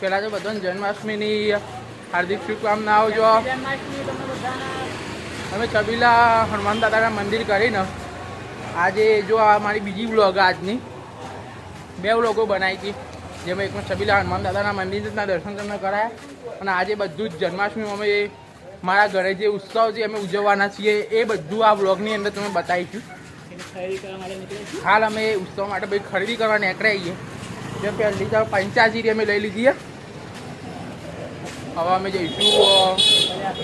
પહેલાં તો બધાને જન્માષ્ટમીની હાર્દિક શુભકામનાઓ જો જન્માષ્ટમી અમે છબીલા હનુમાન દાદાના મંદિર કરીને આજે જો આ મારી બીજી બ્લોગ આજની બે બ્લોગો બનાવી હતી. જેમાં એકમાં છબીલા હનુમાન દાદાના મંદિરના દર્શન તમને કરાયા. અને આજે બધું જ જન્માષ્ટમી અમે મારા ઘરે જે ઉત્સવ છે અમે ઉજવવાના છીએ એ બધું આ બ્લોગની અંદર તમે બતાવીશું હાલ અમે ઉત્સવ માટે ભાઈ ખરીદી કરવા નીકળ્યા જે પહેલી તો પંચ્યાસી અમે લઈ લીધી હવે અમે જઈશું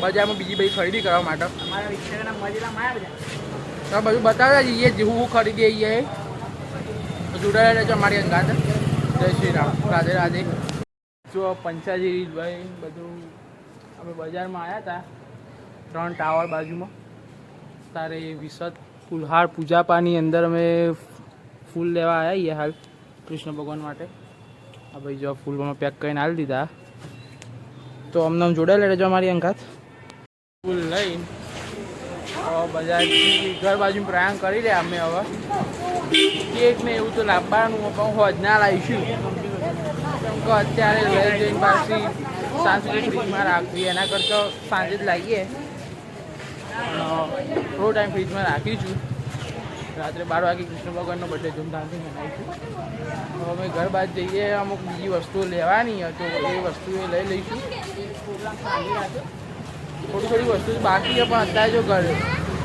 બજારમાં બીજી બધી ખરીદી કરવા માટે. તો બધું બતાવતા જઈએ જેવું ખરીદી આવીએ જોડાયેલા રહેજો અમારી અંગાત. જય શ્રી રામ. રાધે રાધે. જો પંચાજી ભાઈ બધું અમે બજારમાં આવ્યા હતા. ત્રણ ટાવર બાજુમાં. તારે વિસત ફુલહાર પૂજાપાની અંદર અમે ફૂલ લેવા આવ્યા હાલ કૃષ્ણ ભગવાન માટે. આ ભાઈ જો ફૂલમાં પેક કરીને હાલ દીધા. તો અમને જોડાયેલા રહેજો અમારી અંકાત ફૂલ લઈ બજારથી ઘર બાજુ પ્રયાણ કરી રહ્યા અમે હવે. કેક ને એવું તો લાવવાનું પણ હોજ ના લાવીશું કેમ કે અત્યારે લઈ જઈને પાછી સાંજે ફ્રીજમાં રાખવી, એના કરતાં સાંજે જ લાવીએ. થોડો ટાઈમ ફ્રીજમાં રાખીશું રાત્રે બાર વાગે કૃષ્ણ ભગવાનનો બર્થડે ધૂમધામથી મનાવીશું અમે ઘર બાદ જઈએ, અમુક બીજી વસ્તુઓ લેવાની તો એ વસ્તુ એ લઈ લઈશું. થોડી થોડી વસ્તુ બાકી છે પણ અત્યારે જો ઘર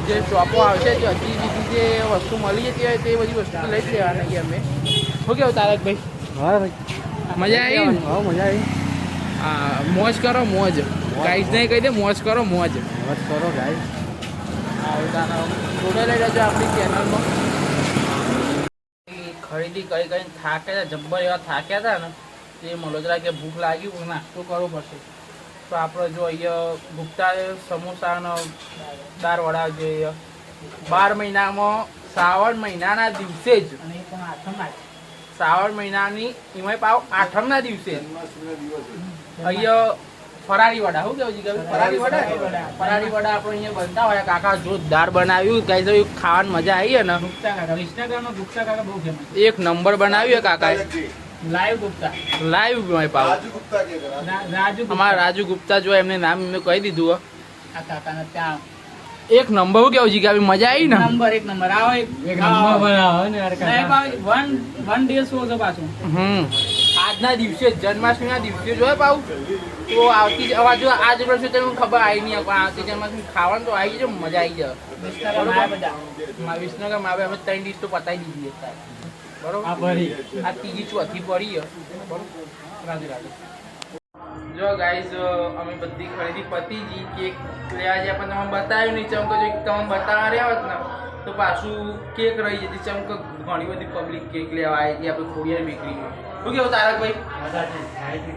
જે શોપો આવશે જે હજી બીજી જે વસ્તુ મળી જતી હોય તે બધી વસ્તુ લઈ જ લેવાની અમે. શું કેવું તારકભાઈ હા ભાઈ. મજા આવી? હા મજા આવી. હા મોજ કરો મોજ. ગાઈડ નહીં કહી દે મોજ કરો મોજ. મોજ કરો ગાઈડ જોડે લઈ રહેજો આપણી ચેનલમાં ખરીદી કરી કરીને થાક્યા હતા જબ્બર એવા થાક્યા હતા ને તે મલોદરા કે ભૂખ લાગી નાસ્તો કરવો પડશે. તો આપણે જો અહીંયા ગુપ્તા સમોસાનો દાર વડા જોઈએ બાર મહિનામાં શ્રાવણ મહિનાના દિવસે જ. શ્રાવણ મહિનાની એમાં પાવ આઠમના દિવસે અહીંયા ફરાળી વડા શું કેવું છે ફરાળી વડા? ફરાળી વડા. આપણે અહીંયા બનતા હોય. કાકા જોરદાર બનાવ્યું કઈ તો ખાવાની મજા આવી ને? ગુપ્તા કાકા વિસનગરમાં ગુપ્તા કાકા બહુ ફેમસ એક નંબર બનાવ્યો કાકા લાઈવ ગુપ્તા. લાઈવ મારી પાસે રાજુ ગુપ્તા. અમારા રાજુ ગુપ્તા જો એમને નામ એમને કહી દીધું હો. આ કાકાના ત્યાં. એક નંબર કેવું છે કે મજા આવી ને? નંબર એક નંબર. આવો એક. નંબર સાહેબ, ને વન વન ડે શો છે પાછું. હમ. આજના દિવસે જન્માષ્ટમીના દિવસે જો પાવ તો આવતી હવે જો આજ વર્ષે તમને ખબર આવી નહીં પણ આવતી જન્માષ્ટમી ખાવાનું તો આવી જાય મજા આવી જાય વિષ્ણુ માયા બધા. મા- વિસનગરમાં અમે ત્રણ ડીશ તો પતાવી દીધી. બરોબર? આ ભરી. આ ત્રીજી ચોથી પડી રાધે રાધે. જો ગાઈઝ અમે બધી ખરીદી પતી ગઈ કેક લેવા જ્યાં પણ તમે બતાવ્યું નહીં ચમકો જો તમે બતાવવા રહ્યા હોત ને તો પાછું કેક રહી જતી. ચમકો ઘણી બધી પબ્લિક કેક લેવા આવી હતી આપણે ખોડિયાર બેકરીમાં શું કેવું તારકભાઈ? આવી હતી?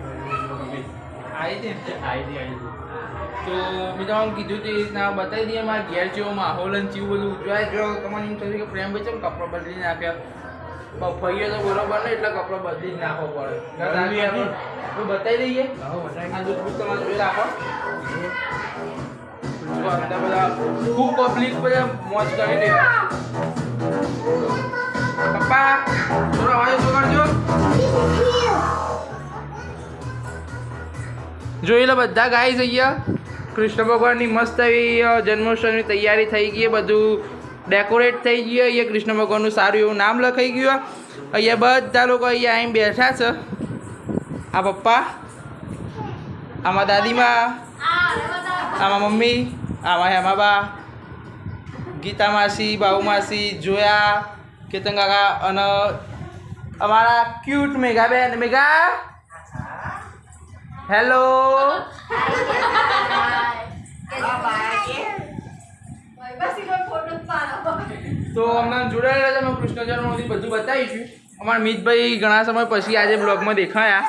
તો મેં તમને કીધું તે રીતના બતાવી દઈએ મારા ઘેર જેવો માહોલ અને જેવું બધું ઉજવાય. જો તમને એમ થયું કે પ્રેમ ભાઈ ચમ કપડાં બદલીને નાખ્યા ફઈએ તો બરોબર ને એટલે કપડો બદલી જ નાખવો પડે. ગરમી બતાવી દઈએ? આ દૂધ બૂધ જોઈ રાખો. ખૂબ પબ્લિક બધા મોજ કરી દે. પપ્પા થોડો અવાજ ઓછો કરજો જોઈ લો બધા ગાઈ અહીંયા. કૃષ્ણ ભગવાનની મસ્ત એવી અ, જન્મોત્સવની તૈયારી થઈ ગઈ બધું ડેકોરેટ થઈ ગયું, અહીંયા કૃષ્ણ ભગવાનનું સારું એવું નામ લખાઈ ગયું. અહીંયા બધા લોકો અહીંયા આવીને બેઠા છે. આ પપ્પા, આમાં દાદીમાં, આમાં મમ્મી, આમાં હેમા બા ગીતા માસી બાઉ માસી, જોયા, કેતન કાકા અને અમારા ક્યુટ મેઘાબેન મેઘા હેલો તો અમને જોડાયેલા છે, અમે કૃષ્ણ જન્મથી બધું બતાવીશું. અમારા મિતભાઈ ઘણા સમય પછી આજે બ્લોગમાં દેખાયા.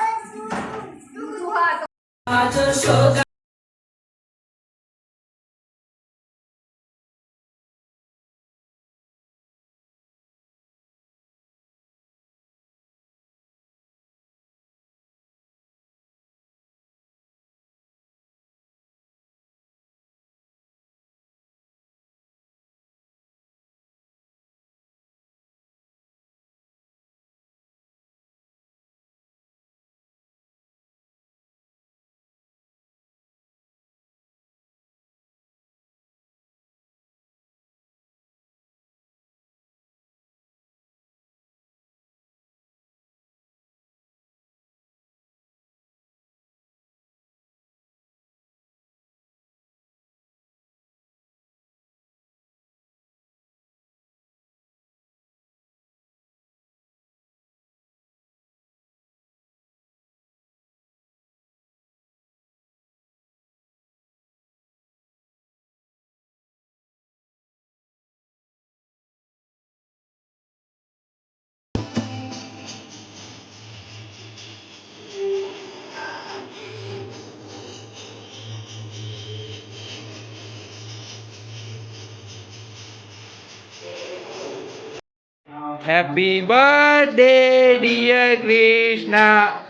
Happy birthday dear Krishna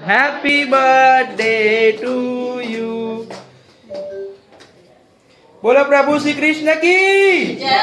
happy birthday to you બોલો પ્રભુ શ્રી કૃષ્ણ કી જય